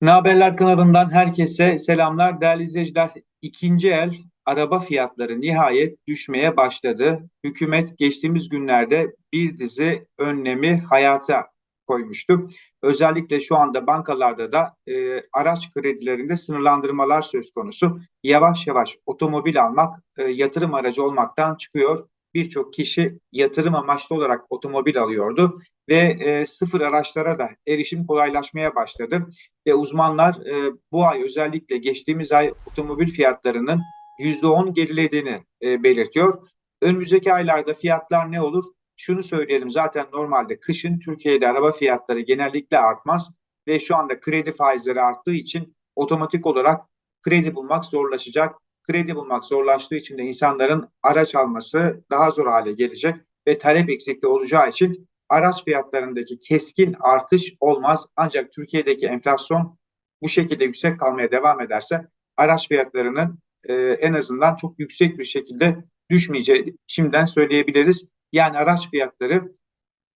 Ne Haberler kanalından herkese selamlar. Değerli izleyiciler, ikinci el araba fiyatları nihayet düşmeye başladı. Hükümet geçtiğimiz günlerde bir dizi önlemi hayata koymuştu. Özellikle şu anda bankalarda da e, araç kredilerinde sınırlandırmalar söz konusu. Yavaş yavaş otomobil almak e, yatırım aracı olmaktan çıkıyor. Birçok kişi yatırım amaçlı olarak otomobil alıyordu ve e, sıfır araçlara da erişim kolaylaşmaya başladı. Ve uzmanlar e, bu ay özellikle geçtiğimiz ay otomobil fiyatlarının %10 gerilediğini e, belirtiyor. Önümüzdeki aylarda fiyatlar ne olur? Şunu söyleyelim zaten normalde kışın Türkiye'de araba fiyatları genellikle artmaz ve şu anda kredi faizleri arttığı için otomatik olarak kredi bulmak zorlaşacak. Kredi bulmak zorlaştığı için de insanların araç alması daha zor hale gelecek ve talep eksikliği olacağı için araç fiyatlarındaki keskin artış olmaz. Ancak Türkiye'deki enflasyon bu şekilde yüksek kalmaya devam ederse araç fiyatlarının e, en azından çok yüksek bir şekilde düşmeyeceği şimdiden söyleyebiliriz. Yani araç fiyatları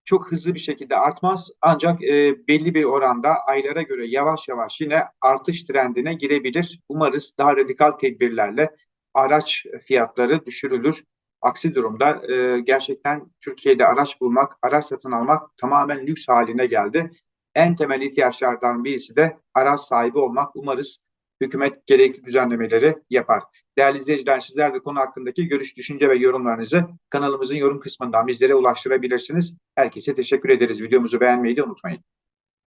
çok hızlı bir şekilde artmaz ancak e, belli bir oranda aylara göre yavaş yavaş yine artış trendine girebilir. Umarız daha radikal tedbirlerle araç fiyatları düşürülür. Aksi durumda e, gerçekten Türkiye'de araç bulmak, araç satın almak tamamen lüks haline geldi. En temel ihtiyaçlardan birisi de araç sahibi olmak. Umarız hükümet gerekli düzenlemeleri yapar. Değerli izleyiciler sizler de konu hakkındaki görüş, düşünce ve yorumlarınızı kanalımızın yorum kısmından bizlere ulaştırabilirsiniz. Herkese teşekkür ederiz. Videomuzu beğenmeyi de unutmayın.